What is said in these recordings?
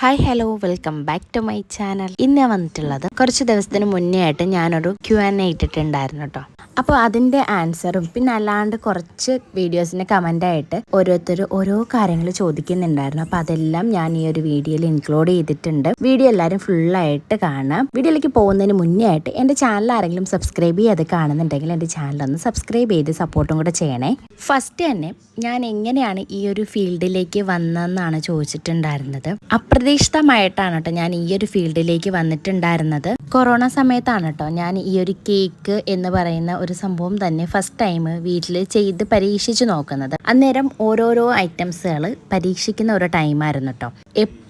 Hi hello welcome back to my channel ഇന്ന് വന്നിട്ടുള്ളത് കുറച്ച് ദിവസത്തിന് മുന്നേ ആയിട്ട് ഞാനൊരു ക്യു എ ഇട്ടിട്ടുണ്ടായിരുന്നു കേട്ടോ. അപ്പോൾ അതിന്റെ ആൻസറും പിന്നെ അല്ലാണ്ട് കുറച്ച് വീഡിയോസിന് കമന്റായിട്ട് ഓരോരുത്തർ ഓരോ കാര്യങ്ങൾ ചോദിക്കുന്നുണ്ടായിരുന്നു. അപ്പോൾ അതെല്ലാം ഞാൻ ഈ ഒരു വീഡിയോയിൽ ഇൻക്ലൂഡ് ചെയ്തിട്ടുണ്ട്. വീഡിയോ എല്ലാവരും ഫുള്ളായിട്ട് കാണാം. വീഡിയോയിലേക്ക് പോകുന്നതിന് മുന്നേ ആയിട്ട് എന്റെ ചാനൽ ആരെങ്കിലും സബ്സ്ക്രൈബ് ചെയ്ത് കാണുന്നുണ്ടെങ്കിൽ എന്റെ ചാനൽ ഒന്ന് സബ്സ്ക്രൈബ് ചെയ്ത് സപ്പോർട്ടും കൂടെ ചെയ്യണേ. ഫസ്റ്റ് തന്നെ ഞാൻ എങ്ങനെയാണ് ഈ ഒരു ഫീൽഡിലേക്ക് വന്നതെന്നാണ് ചോദിച്ചിട്ടുണ്ടായിരുന്നത്. അപ്രതീക്ഷിതമായിട്ടാണ് കേട്ടോ ഞാൻ ഈ ഒരു ഫീൽഡിലേക്ക് വന്നിട്ടുണ്ടായിരുന്നത്. കൊറോണ സമയത്താണ് കേട്ടോ ഞാൻ ഈ ഒരു കേക്ക് എന്ന് പറയുന്ന ഒരു സംഭവം തന്നെ ഫസ്റ്റ് ടൈം വീട്ടിൽ ചെയ്ത് പരീക്ഷിച്ച് നോക്കുന്നത്. അന്നേരം ഓരോരോ ഐറ്റംസുകൾ പരീക്ഷിക്കുന്ന ഒരു ടൈമായിരുന്നു കേട്ടോ.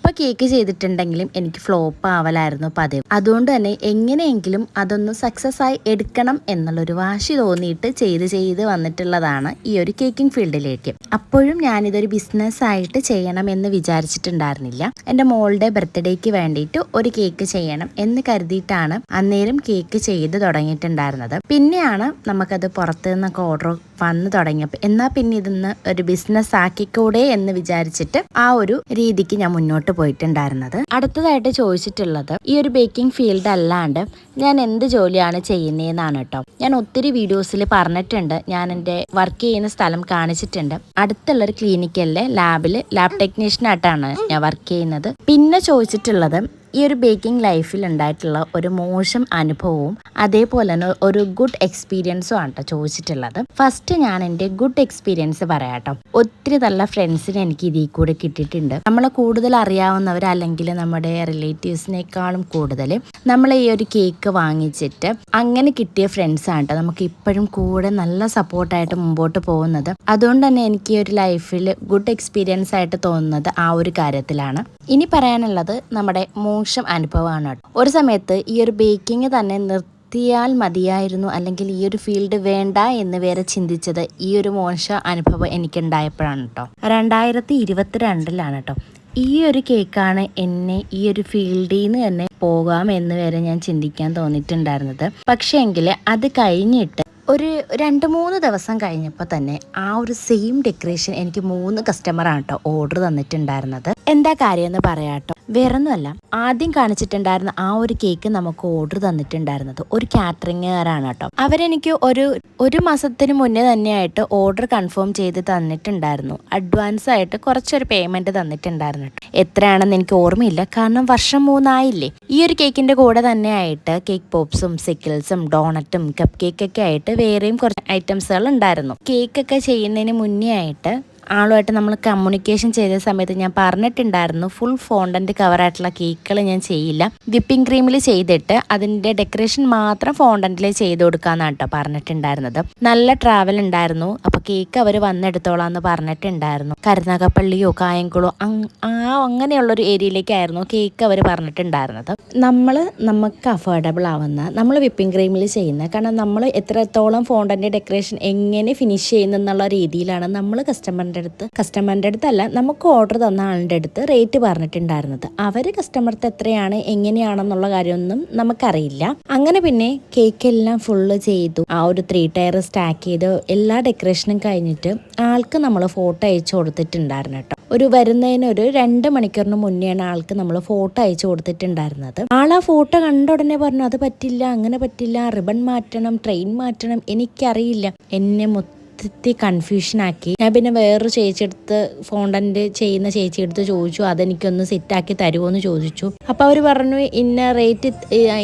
എപ്പോൾ കേക്ക് ചെയ്തിട്ടുണ്ടെങ്കിലും എനിക്ക് ഫ്ലോപ്പ് ആവലായിരുന്നു പതിവ്. അതുകൊണ്ട് തന്നെ എങ്ങനെയെങ്കിലും അതൊന്ന് സക്സസ് ആയി എടുക്കണം എന്നുള്ളൊരു വാശി തോന്നിയിട്ട് ചെയ്ത് ചെയ്ത് വന്നിട്ടുള്ളതാണ് ഈ ഒരു കേക്കിംഗ് ഫീൽഡിലേക്ക് അപ്പോഴും ഞാനിതൊരു ബിസിനസ് ആയിട്ട് ചെയ്യണം എന്ന് വിചാരിച്ചിട്ടുണ്ടായിരുന്നില്ല. എന്റെ മോളുടെ ബർത്ത്ഡേക്ക് വേണ്ടിയിട്ട് ഒരു കേക്ക് ചെയ്യണം എന്ന് കരുതിയിട്ടാണ് അന്നേരം കേക്ക് ചെയ്ത് തുടങ്ങിയിട്ടുണ്ടായിരുന്നത്. പിന്നെയാണ് നമുക്കത് പുറത്തു നിന്നൊക്കെ ഓർഡർ വന്നു തുടങ്ങിയപ്പോൾ എന്നാൽ പിന്നെ ഇതൊന്ന് ഒരു ബിസിനസ് ആക്കിക്കൂടെ എന്ന് വിചാരിച്ചിട്ട് ആ ഒരു രീതിക്ക് ഞാൻ മുന്നോട്ട് പോയിട്ടുണ്ടായിരുന്നത്. അടുത്തതായിട്ട് ചോദിച്ചിട്ടുള്ളത് ഈ ഒരു ബേക്കിംഗ് ഫീൽഡ് അല്ലാണ്ട് ഞാൻ എന്ത് ജോലിയാണ് ചെയ്യുന്നതെന്നാണ് കേട്ടോ ഞാൻ ഒത്തിരി വീഡിയോസിൽ പറഞ്ഞിട്ടുണ്ട് ഞാൻ എന്റെ വർക്ക് ചെയ്യുന്ന സ്ഥലം കാണിച്ചിട്ടുണ്ട്. അടുത്തുള്ള ഒരു ക്ലിനിക്കലിലെ ലാബിൽ ലാബ് ടെക്നീഷ്യനായിട്ടാണ് ഞാൻ വർക്ക് ചെയ്യുന്നത്. പിന്നെ ചോദിച്ചിട്ടുള്ളത് ഈ ഒരു ബേക്കിംഗ് ലൈഫിൽ ഉണ്ടായിട്ടുള്ള ഒരു മോശം അനുഭവവും അതേപോലെ തന്നെ ഒരു ഗുഡ് എക്സ്പീരിയൻസും ആണ് കേട്ടോ ചോദിച്ചിട്ടുള്ളത്. ഫസ്റ്റ് ഞാൻ എന്റെ ഗുഡ് എക്സ്പീരിയൻസ് പറയാട്ടോ. ഒത്തിരി നല്ല ഫ്രണ്ട്സിനെ എനിക്ക് ഇതിൽ കൂടെ കിട്ടിയിട്ടുണ്ട്. നമ്മളെ കൂടുതൽ അറിയാവുന്നവർ അല്ലെങ്കിൽ നമ്മുടെ റിലേറ്റീവ്സിനേക്കാളും കൂടുതൽ നമ്മൾ ഈ ഒരു കേക്ക് വാങ്ങിച്ചിട്ട് അങ്ങനെ കിട്ടിയ ഫ്രണ്ട്സാണ് കേട്ടോ നമുക്ക് ഇപ്പോഴും കൂടെ നല്ല സപ്പോർട്ടായിട്ട് മുമ്പോട്ട് പോകുന്നത്. അതുകൊണ്ട് തന്നെ എനിക്ക് ഈ ഒരു ലൈഫിൽ ഗുഡ് എക്സ്പീരിയൻസ് ആയിട്ട് തോന്നുന്നത് ആ ഒരു കാര്യത്തിലാണ്. ഇനി പറയാനുള്ളത് നമ്മുടെ അനുഭവമാണ് കേട്ടോ. ഒരു സമയത്ത് ഈ ഒരു ബേക്കിംഗ് തന്നെ നിർത്തിയാൽ മതിയായിരുന്നു അല്ലെങ്കിൽ ഈ ഒരു ഫീൽഡ് വേണ്ട എന്ന് വരെ ചിന്തിച്ചത് ഈ ഒരു മോശ അനുഭവം എനിക്കുണ്ടായപ്പോഴാണ് കേട്ടോ. രണ്ടായിരത്തി ഇരുപത്തിരണ്ടിലാണ് കേട്ടോ. ഈ ഒരു കേക്കാണ് എന്നെ ഈ ഒരു ഫീൽഡിൽ നിന്ന് തന്നെ പോകാം എന്ന് വരെ ഞാൻ ചിന്തിക്കാൻ തോന്നിയിട്ടുണ്ടായിരുന്നത്. പക്ഷേ എങ്കിൽ അത് കഴിഞ്ഞിട്ട് ഒരു രണ്ട് മൂന്ന് ദിവസം കഴിഞ്ഞപ്പോൾ തന്നെ ആ ഒരു സെയിം ഡെക്കറേഷൻ എനിക്ക് മൂന്ന് കസ്റ്റമറാണ് കേട്ടോ ഓർഡർ തന്നിട്ടുണ്ടായിരുന്നത്. എന്താ കാര്യം എന്ന് പറയാട്ടോ. വേറൊന്നുമല്ല. ആദ്യം കാണിച്ചിട്ടുണ്ടായിരുന്ന ആ ഒരു കേക്ക് നമുക്ക് ഓർഡർ തന്നിട്ടുണ്ടായിരുന്നത് ഒരു കാറ്ററിംഗുകാരാണ് കേട്ടോ. അവരെനിക്ക് ഒരു ഒരു മാസത്തിന് മുന്നേ തന്നെയായിട്ട് ഓർഡർ കൺഫേം ചെയ്ത് തന്നിട്ടുണ്ടായിരുന്നു. അഡ്വാൻസ് ആയിട്ട് കുറച്ചൊരു പേയ്മെന്റ് തന്നിട്ടുണ്ടായിരുന്നു കേട്ടോ. എത്രയാണെന്ന് എനിക്ക് ഓർമ്മയില്ല. കാരണം വർഷം മൂന്നായില്ലേ? ഈ ഒരു കേക്കിന്റെ കൂടെ തന്നെ ആയിട്ട് കേക്ക് പോപ്സും സിക്കിൾസും ഡോണറ്റും കപ്പ് കേക്കൊക്കെ ആയിട്ട് വേറെയും കുറച്ച് ഐറ്റംസുകൾ ഉണ്ടായിരുന്നു. കേക്കൊക്കെ ചെയ്യുന്നതിന് മുന്നേ ആയിട്ട് ആളുമായിട്ട് നമ്മൾ കമ്മ്യൂണിക്കേഷൻ ചെയ്ത സമയത്ത് ഞാൻ പറഞ്ഞിട്ടുണ്ടായിരുന്നു ഫുൾ ഫോണ്ടന്റ് കവറായിട്ടുള്ള കേക്കുകൾ ഞാൻ ചെയ്യില്ല. വിപ്പിംഗ് ക്രീമിൽ ചെയ്തിട്ട് അതിന്റെ ഡെക്കറേഷൻ മാത്രം ഫോണ്ടന്റിൽ ചെയ്ത് കൊടുക്കാമെന്നാണ് കേട്ടോ പറഞ്ഞിട്ടുണ്ടായിരുന്നത്. നല്ല ട്രാവൽ ഉണ്ടായിരുന്നു. അപ്പോൾ കേക്ക് അവർ വന്നെടുത്തോളാന്ന് പറഞ്ഞിട്ടുണ്ടായിരുന്നു. കരുനാഗപ്പള്ളിയോ കായംകുളോ ആ അങ്ങനെയുള്ളൊരു ഏരിയയിലേക്കായിരുന്നു കേക്ക് അവർ പറഞ്ഞിട്ടുണ്ടായിരുന്നത്. നമ്മൾ നമുക്ക് അഫോർഡബിൾ ആവുന്ന നമ്മൾ വിപ്പിംഗ് ക്രീമിൽ ചെയ്യുന്ന കാരണം നമ്മൾ എത്രത്തോളം ഫോണ്ടന്റെ ഡെക്കറേഷൻ എങ്ങനെ ഫിനിഷ് ചെയ്യുന്നു എന്നുള്ള രീതിയിലാണ് നമ്മൾ കസ്റ്റമറിന്റെ അടുത്ത് കസ്റ്റമറിന്റെ അടുത്തല്ല നമുക്ക് ഓർഡർ തന്ന ആളിന്റെ അടുത്ത് റേറ്റ് പറഞ്ഞിട്ടുണ്ടായിരുന്നത്. അവർ കസ്റ്റമർക്ക് എത്രയാണ് എങ്ങനെയാണെന്നുള്ള കാര്യമൊന്നും നമുക്കറിയില്ല. അങ്ങനെ പിന്നെ കേക്ക് എല്ലാം ഫുള്ള് ചെയ്തു. ആ ഒരു ത്രീ ടയർ സ്റ്റാക്ക് ചെയ്ത് എല്ലാ ഡെക്കറേഷനും കഴിഞ്ഞിട്ട് ആൾക്ക് നമ്മൾ ഫോട്ടോ അയച്ചു കൊടുത്തിട്ടുണ്ടായിരുന്നു കേട്ടോ. ഒരു വരുന്നതിന് ഒരു രണ്ട് മണിക്കൂറിന് മുന്നെയാണ് ആൾക്ക് നമ്മൾ ഫോട്ടോ അയച്ചു കൊടുത്തിട്ടുണ്ടായിരുന്നത്. ആൾ ആ ഫോട്ടോ കണ്ട ഉടനെ പറഞ്ഞു അത് പറ്റില്ല അങ്ങനെ പറ്റില്ല റിബൺ മാറ്റണം ട്രെയിൻ മാറ്റണം എനിക്കറിയില്ല. എന്നെ മൊത്തത്തിൽ കൺഫ്യൂഷനാക്കി. ഞാൻ പിന്നെ വേറൊരു ചേച്ചിയെടുത്ത് ഫോണ്ടന്റ് ചെയ്യുന്ന ചേച്ചി ചേച്ചിയെടുത്ത് ചോദിച്ചു അതെനിക്കൊന്ന് സെറ്റാക്കി തരുമോ എന്ന് ചോദിച്ചു. അപ്പോൾ അവർ പറഞ്ഞു ഇന്ന റേറ്റ്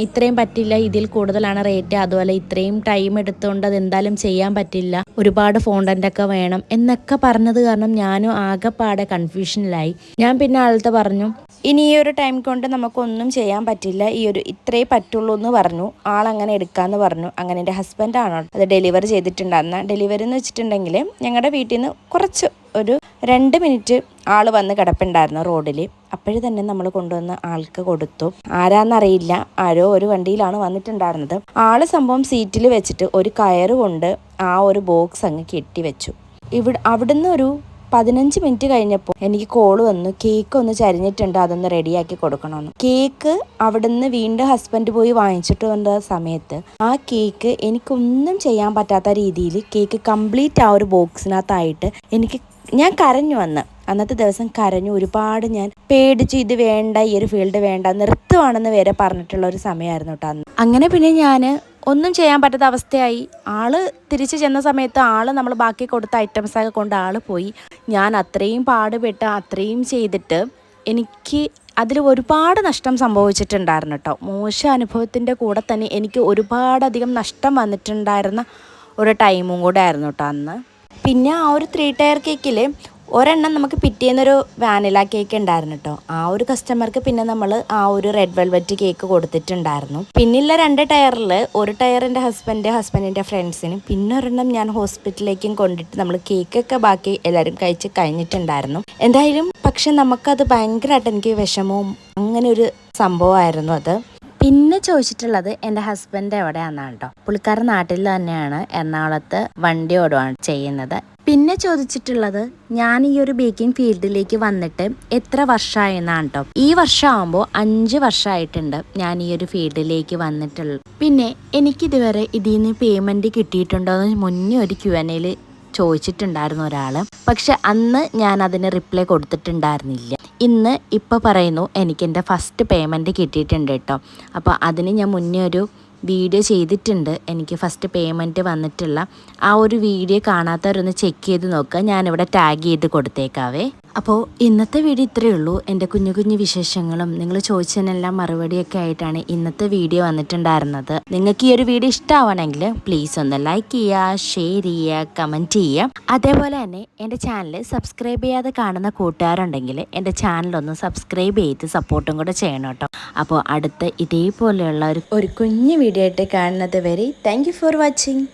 ഇത്രയും പറ്റില്ല. ഇതിൽ കൂടുതലാണ് റേറ്റ്. അതുപോലെ ഇത്രയും ടൈം എടുത്തുകൊണ്ട് അത് എന്തായാലും ചെയ്യാൻ പറ്റില്ല. ഒരുപാട് ഫോണ്ടന്റ് ഒക്കെ വേണം. എന്നൊക്കെ പറഞ്ഞത് കാരണം ഞാനും ആകെപ്പാടെ കൺഫ്യൂഷനിലായി. ഞാൻ പിന്നെ ആളത്തെ പറഞ്ഞു ഇനി ഈ ഒരു ടൈം കൊണ്ട് നമുക്കൊന്നും ചെയ്യാൻ പറ്റില്ല. ഈ ഒരു ഇത്രേ പറ്റുള്ളൂ എന്ന് പറഞ്ഞു. ആളങ്ങനെ എടുക്കാന്ന് പറഞ്ഞു. അങ്ങനെ എന്റെ ഹസ്ബൻഡാണ് അത് ഡെലിവറി ചെയ്തിട്ടുണ്ടായിരുന്ന. ഡെലിവറി എന്ന് വെച്ചിട്ടുണ്ടെങ്കിൽ ഞങ്ങളുടെ വീട്ടിൽ നിന്ന് കുറച്ച് ഒരു രണ്ട് മിനിറ്റ് ആൾ വന്ന് കിടപ്പുണ്ടായിരുന്നു റോഡിൽ അപ്പോഴേ തന്നെ നമ്മൾ കൊണ്ടുവന്ന് ആൾക്ക് കൊടുത്തു. ആരാന്നറിയില്ല. ആരോ ഒരു വണ്ടിയിലാണ് വന്നിട്ടുണ്ടായിരുന്നത്. ആൾ സംഭവം സീറ്റിൽ വെച്ചിട്ട് ഒരു കയറ് കൊണ്ട് ആ ഒരു ബോക്സ് അങ്ങ് കെട്ടി വെച്ചു. ഇവിടെ അവിടുന്ന് ഒരു പതിനഞ്ച് മിനിറ്റ് കഴിഞ്ഞപ്പോൾ എനിക്ക് കോൾ വന്നു. കേക്ക് ഒന്ന് ചരിഞ്ഞിട്ടുണ്ട് അതൊന്ന് റെഡിയാക്കി കൊടുക്കണമെന്ന്. കേക്ക് അവിടുന്ന് വീണ്ടും ഹസ്ബൻഡ് പോയി വാങ്ങിച്ചിട്ട് വന്ന സമയത്ത് ആ കേക്ക് എനിക്കൊന്നും ചെയ്യാൻ പറ്റാത്ത രീതിയിൽ കേക്ക് കംപ്ലീറ്റ് ആ ഒരു ബോക്സിനകത്തായിട്ട് എനിക്ക് ഞാൻ കരഞ്ഞു വന്ന്. അന്നത്തെ ദിവസം കരഞ്ഞു. ഒരുപാട് ഞാൻ പേടിച്ചു ഇത് വേണ്ട ഈ ഒരു ഫീൽഡ് വേണ്ട നിർത്തുവാണെന്ന് വരെ പറഞ്ഞിട്ടുള്ള ഒരു സമയമായിരുന്നു കേട്ടോ അന്ന്. അങ്ങനെ പിന്നെ ഞാൻ ഒന്നും ചെയ്യാൻ പറ്റാത്ത അവസ്ഥയായി. ആൾ തിരിച്ചു ചെന്ന സമയത്ത് ആൾ നമ്മൾ ബാക്കി കൊടുത്ത ഐറ്റംസൊക്കെ കൊണ്ട് ആൾ പോയി. ഞാൻ അത്രയും പാടുപെട്ട് അത്രയും ചെയ്തിട്ട് എനിക്ക് അതിൽ ഒരുപാട് നഷ്ടം സംഭവിച്ചിട്ടുണ്ടായിരുന്നു കേട്ടോ മോശം അനുഭവത്തിന്റെ കൂടെ തന്നെ എനിക്ക് ഒരുപാടധികം നഷ്ടം വന്നിട്ടുണ്ടായിരുന്ന ഒരു ടൈമും കൂടെ ആയിരുന്നു കേട്ടോ അന്ന്. പിന്നെ ആ ഒരു ത്രീ ടയർ കേക്കിൽ ഒരെണ്ണം നമുക്ക് പിറ്റേന്നൊരു വാനില കേക്ക് ഉണ്ടായിരുന്നു കേട്ടോ ആ ഒരു കസ്റ്റമർക്ക് പിന്നെ നമ്മൾ ആ ഒരു റെഡ് വെൽവെറ്റ് കേക്ക് കൊടുത്തിട്ടുണ്ടായിരുന്നു. പിന്നില്ല രണ്ട് ടയറിൽ ഒരു ടയർ എന്റെ ഹസ്ബൻഡ് ഹസ്ബൻഡിന്റെ ഫ്രണ്ട്സിനും പിന്നെ ഒരെണ്ണം ഞാൻ ഹോസ്പിറ്റലിലേക്കും കൊണ്ടിട്ട് നമ്മൾ കേക്കൊക്കെ ബാക്കി എല്ലാവരും കഴിച്ച് കഴിഞ്ഞിട്ടുണ്ടായിരുന്നു. എന്തായാലും പക്ഷെ നമുക്കത് ഭയങ്കരമായിട്ട് എനിക്ക് വിഷമവും അങ്ങനെ ഒരു സംഭവമായിരുന്നു അത്. പിന്നെ ചോദിച്ചിട്ടുള്ളത് എന്റെ ഹസ്ബൻഡ് എവിടെയാണെന്നാണ് കേട്ടോ പുള്ളിക്കാരൻ നാട്ടിൽ തന്നെയാണ്. എറണാകുളത്ത് വണ്ടി ഓടുകയാണ് ചെയ്യുന്നത്. പിന്നെ ചോദിച്ചിട്ടുള്ളത് ഞാൻ ഈ ഒരു ബേക്കിംഗ് ഫീൽഡിലേക്ക് വന്നിട്ട് എത്ര വർഷമായി എന്നാണ് കേട്ടോ ഈ വർഷമാകുമ്പോൾ അഞ്ച് വർഷമായിട്ടുണ്ട് ഞാൻ ഈ ഒരു ഫീൽഡിലേക്ക് വന്നിട്ടുള്ളത്. പിന്നെ എനിക്കിതുവരെ ഇതിൽ നിന്ന് പേയ്മെന്റ് കിട്ടിയിട്ടുണ്ടോ എന്ന് മുന്നേ ഒരു ക്യു എൻ എയിൽ ചോദിച്ചിട്ടുണ്ടായിരുന്നു ഒരാൾ പക്ഷെ അന്ന് ഞാൻ അതിന് റിപ്ലൈ കൊടുത്തിട്ടുണ്ടായിരുന്നില്ല. ഇന്ന് ഇപ്പോൾ പറയുന്നു എനിക്ക് എന്റെ ഫസ്റ്റ് പേയ്മെന്റ് കിട്ടിയിട്ടുണ്ട് കേട്ടോ അപ്പോൾ അതിന് ഞാൻ മുന്നേ ഒരു വീഡിയോ ചെയ്തിട്ടുണ്ട്. എനിക്ക് ഫസ്റ്റ് പേയ്മെന്റ് വന്നിട്ടുള്ള. ആ ഒരു വീഡിയോ കാണാത്തവരൊന്ന് ചെക്ക് ചെയ്ത് നോക്കുക ഞാനിവിടെ ടാഗ് ചെയ്ത് കൊടുത്തേക്കാവേ. അപ്പോൾ ഇന്നത്തെ വീഡിയോ ഇത്രയേ ഉള്ളൂ. എന്റെ കുഞ്ഞു കുഞ്ഞു വിശേഷങ്ങളും നിങ്ങൾ ചോദിച്ചതിനെല്ലാം മറുപടിയൊക്കെ ആയിട്ടാണ് ഇന്നത്തെ വീഡിയോ വന്നിട്ടുണ്ടായിരുന്നത്. നിങ്ങൾക്ക് ഈ ഒരു വീഡിയോ ഇഷ്ടമാവണമെങ്കിൽ പ്ലീസ് ഒന്ന് ലൈക്ക് ചെയ്യുക ഷെയർ ചെയ്യുക കമന്റ് ചെയ്യുക. അതേപോലെ തന്നെ എന്റെ ചാനൽ സബ്സ്ക്രൈബ് ചെയ്യാതെ കാണുന്ന കൂട്ടുകാരുണ്ടെങ്കിൽ എന്റെ ചാനലൊന്ന് സബ്സ്ക്രൈബ് ചെയ്ത് സപ്പോർട്ടും കൂടെ ചെയ്യണം കേട്ടോ. അപ്പോൾ അടുത്ത ഇതേപോലെയുള്ള ഒരു ഒരു കുഞ്ഞു വീഡിയോ ആയിട്ട് കാണുന്നത് വരെ താങ്ക് ഫോർ വാച്ചിങ്